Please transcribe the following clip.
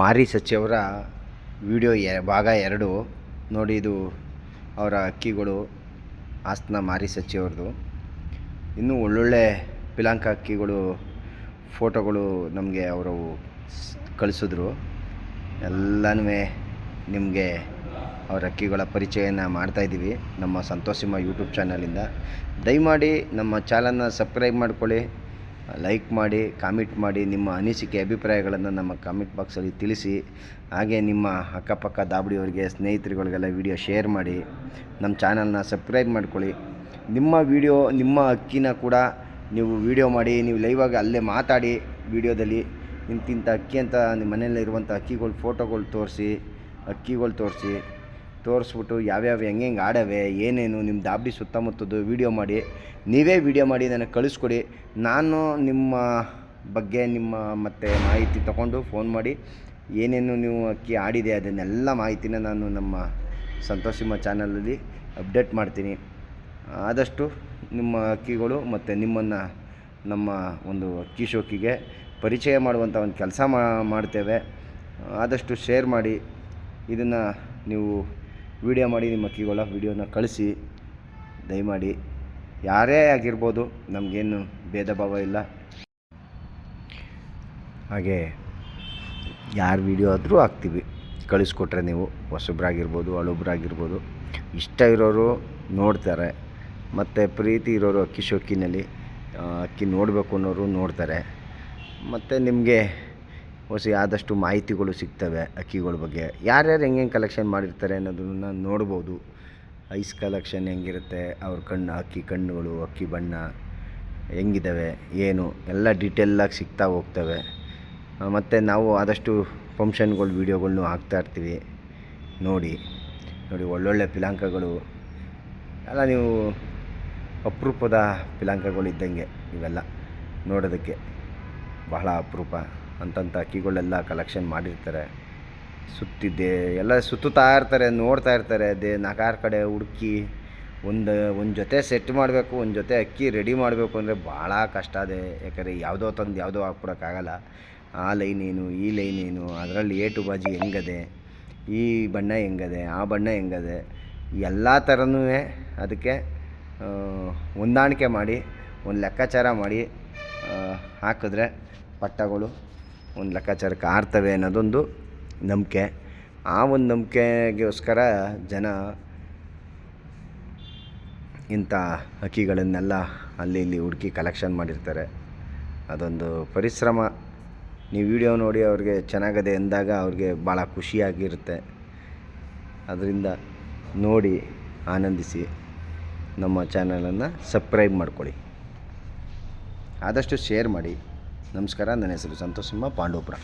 ಮಾರಿ ಸಚಿವರ video A ಭಾಗ ಎರಡು. ನೋಡಿ ಇದು ಅವರ ಅಕ್ಕಿಗಳು, ಹಾಸನ ಮಾರಿ ಸಚಿಯವ್ರದ್ದು ಇನ್ನೂ ಒಳ್ಳೊಳ್ಳೆ ಪಿಲಾಂಕ ಅಕ್ಕಿಗಳು, ಫೋಟೋಗಳು ನಮಗೆ ಅವರು ಕಳಿಸಿದ್ರು. ಎಲ್ಲನೂ ನಿಮಗೆ ಅವರ ಅಕ್ಕಿಗಳ ಪರಿಚಯನ ಮಾಡ್ತಾಯಿದ್ದೀವಿ ನಮ್ಮ ಸಂತೋಷಿಮ್ಮ ಯೂಟ್ಯೂಬ್ ಚಾನಲಿಂದ. ದಯಮಾಡಿ ನಮ್ಮ ಚಾನಲ್ನ ಸಬ್ಸ್ಕ್ರೈಬ್ ಮಾಡ್ಕೊಳ್ಳಿ. ಲೈಕ್ ಮಾಡಿ ಕಾಮೆಂಟ್ ಮಾಡಿ ನಿಮ್ಮ ಅನಿಸಿಕೆ, ಅಭಿಪ್ರಾಯಗಳನ್ನು ನಮ್ಮ ಕಾಮೆಂಟ್ ಬಾಕ್ಸಲ್ಲಿ ತಿಳಿಸಿ. ಹಾಗೆ ನಿಮ್ಮ ಅಕ್ಕಪಕ್ಕ ದಾಬಡಿಯವರಿಗೆ ಸ್ನೇಹಿತರುಗಳಿಗೆಲ್ಲ ವಿಡಿಯೋ ಶೇರ್ ಮಾಡಿ. ನಮ್ಮ ಚಾನಲ್ನ ಸಬ್ಸ್ಕ್ರೈಬ್ ಮಾಡ್ಕೊಳ್ಳಿ. ನಿಮ್ಮ ವಿಡಿಯೋ ನಿಮ್ಮ ಅಕ್ಕಿನ ಕೂಡ ನೀವು ವಿಡಿಯೋ ಮಾಡಿ. ನೀವು ಲೈವಾಗಿ ಅಲ್ಲೇ ಮಾತಾಡಿ ವಿಡಿಯೋದಲ್ಲಿ ಇಂತಿಂಥ ಅಕ್ಕಿ ಅಂತ, ನಿಮ್ಮ ಮನೆಯಲ್ಲಿರುವಂಥ ಅಕ್ಕಿಗಳು ಫೋಟೋಗಳು ತೋರಿಸಿ, ಅಕ್ಕಿಗಳು ತೋರಿಸಿ. ತೋರಿಸ್ಬಿಟ್ಟು ಯಾವ್ಯಾವ ಹೆಂಗೆ ಹೆಂಗೆ ಆಡವೆ, ಏನೇನು ನಿಮ್ಮ ದಾಬಡಿ ಸುತ್ತಮುತ್ತದ್ದು ವೀಡಿಯೋ ಮಾಡಿ, ನೀವೇ ವೀಡಿಯೋ ಮಾಡಿ ನನಗೆ ಕಳಿಸ್ಕೊಡಿ. ನಾನು ನಿಮ್ಮ ಬಗ್ಗೆ, ನಿಮ್ಮ ಮತ್ತು ಮಾಹಿತಿ ತಗೊಂಡು ಫೋನ್ ಮಾಡಿ ಏನೇನು ನೀವು ಅಕ್ಕಿ ಆಡಿದೆ ಅದನ್ನೆಲ್ಲ ಮಾಹಿತಿನ ನಾನು ನಮ್ಮ ಸಂತೋಷಿಮ ಚಾನಲಲ್ಲಿ ಅಪ್ಡೇಟ್ ಮಾಡ್ತೀನಿ. ಆದಷ್ಟು ನಿಮ್ಮ ಅಕ್ಕಿಗಳು ಮತ್ತು ನಿಮ್ಮನ್ನು ನಮ್ಮ ಒಂದು ಅಕ್ಕಿ ಶೋಕಿಗೆ ಪರಿಚಯ ಮಾಡುವಂಥ ಒಂದು ಕೆಲಸ ಮಾಡ್ತೇವೆ. ಆದಷ್ಟು ಶೇರ್ ಮಾಡಿ. ಇದನ್ನು ನೀವು ವಿಡಿಯೋ ಮಾಡಿ ನಿಮ್ಮ ಮಕ್ಕಳಿಗೆಲ್ಲ ವಿಡಿಯೋನ ಕಳಿಸಿ, ದಯಮಾಡಿ. ಯಾರೇ ಆಗಿರ್ಬೋದು, ನಮಗೇನು ಭೇದ ಭಾವ ಇಲ್ಲ. ಹಾಗೆ, ಯಾರು ವಿಡಿಯೋ ಆದರೂ ಹಾಕ್ತೀವಿ. ಕಳಿಸ್ಕೊಟ್ರೆ ನೀವು, ಹೊಸಬ್ರಾಗಿರ್ಬೋದು, ಹಳಬ್ರಾಗಿರ್ಬೋದು. ಇಷ್ಟ ಇರೋರು ನೋಡ್ತಾರೆ. ಮತ್ತು ಪ್ರೀತಿ ಇರೋರು ಅಕ್ಕಿ ಶೋಕಿನಲ್ಲಿ ಅಕ್ಕಿ ನೋಡಬೇಕು ಅನ್ನೋರು ನೋಡ್ತಾರೆ. ಮತ್ತು ನಿಮಗೆ ಹೊಸ ಆದಷ್ಟು ಮಾಹಿತಿಗಳು ಸಿಗ್ತವೆ ಅಕ್ಕಿಗಳ ಬಗ್ಗೆ. ಯಾರ್ಯಾರು ಹೆಂಗೆಂಗೆ ಕಲೆಕ್ಷನ್ ಮಾಡಿರ್ತಾರೆ ಅನ್ನೋದನ್ನು ನೋಡ್ಬೋದು. ಐಸ್ ಕಲೆಕ್ಷನ್ ಹೆಂಗಿರುತ್ತೆ, ಅವ್ರ ಕಣ್ಣು, ಅಕ್ಕಿ ಕಣ್ಣುಗಳು, ಅಕ್ಕಿ ಬಣ್ಣ ಹೆಂಗಿದ್ದಾವೆ ಏನು, ಎಲ್ಲ ಡೀಟೇಲಾಗಿ ಸಿಗ್ತಾ ಹೋಗ್ತವೆ. ಮತ್ತು ನಾವು ಆದಷ್ಟು ಫಂಕ್ಷನ್ಗಳು ವೀಡಿಯೋಗಳ್ನು ಹಾಕ್ತಾಯಿರ್ತೀವಿ ನೋಡಿ ನೋಡಿ ಒಳ್ಳೊಳ್ಳೆ ಪಿಲಾಂಕಗಳು. ಎಲ್ಲ ನೀವು ಅಪರೂಪದ ಪಿಲಾಂಕಗಳು ಇದ್ದಂಗೆ ಇವೆಲ್ಲ ನೋಡೋದಕ್ಕೆ ಬಹಳ ಅಪರೂಪ. ಅಂತಂಥ ಅಕ್ಕಿಗಳೆಲ್ಲ ಕಲೆಕ್ಷನ್ ಮಾಡಿರ್ತಾರೆ. ಸುತ್ತಿದ್ದೆ, ಎಲ್ಲ ಸುತ್ತುತ್ತಾ ಇರ್ತಾರೆ, ನೋಡ್ತಾ ಇರ್ತಾರೆ. ಅದೇ ನಾಲ್ಕಾರು ಕಡೆ ಹುಡುಕಿ ಒಂದು ಒಂದು ಜೊತೆ ಸೆಟ್ ಮಾಡಬೇಕು, ಒಂದು ಜೊತೆ ಅಕ್ಕಿ ರೆಡಿ ಮಾಡಬೇಕು ಅಂದರೆ ಭಾಳ ಕಷ್ಟ ಅದೇ. ಯಾಕಂದರೆ ಯಾವುದೋ ತಂದು ಯಾವುದೋ ಹಾಕ್ಬಿಡೋಕ್ಕಾಗಲ್ಲ. ಆ ಲೈನ್ ಏನು, ಈ ಲೈನ್ ಏನು, ಅದರಲ್ಲಿ ಏಟು ಬಾಜಿ ಹೆಂಗದೆ, ಈ ಬಣ್ಣ ಹೆಂಗದೆ, ಆ ಬಣ್ಣ ಹೆಂಗದೆ, ಎಲ್ಲ ಥರನೂ ಅದಕ್ಕೆ ಹೊಂದಾಣಿಕೆ ಮಾಡಿ, ಒಂದು ಲೆಕ್ಕಾಚಾರ ಮಾಡಿ ಹಾಕಿದ್ರೆ ಪಟ್ಟಗಳು ಒಂದು ಲೆಕ್ಕಾಚಾರಕ್ಕೆ ಆರ್ತವೆ ಅನ್ನೋದೊಂದು ನಂಬಿಕೆ. ಆ ಒಂದು ನಂಬಿಕೆಗೋಸ್ಕರ ಜನ ಇಂಥ ಹಕ್ಕಿಗಳನ್ನೆಲ್ಲ ಅಲ್ಲಿ ಇಲ್ಲಿ ಹುಡುಕಿ ಕಲೆಕ್ಷನ್ ಮಾಡಿರ್ತಾರೆ. ಅದೊಂದು ಪರಿಶ್ರಮ. ನೀವು ವಿಡಿಯೋ ನೋಡಿ ಅವ್ರಿಗೆ ಚೆನ್ನಾಗದೆ ಎಂದಾಗ ಅವ್ರಿಗೆ ಭಾಳ ಖುಷಿಯಾಗಿರುತ್ತೆ. ಅದರಿಂದ ನೋಡಿ ಆನಂದಿಸಿ ನಮ್ಮ ಚಾನಲನ್ನು ಸಬ್ಸ್ಕ್ರೈಬ್ ಮಾಡ್ಕೊಳ್ಳಿ. ಆದಷ್ಟು ಶೇರ್ ಮಾಡಿ. ನಮಸ್ಕಾರ ನನ್ನ ಹೆಸರು ಸಂತೋಷ್ ಸಿಂಹ ಪಾಂಡವಪುರ.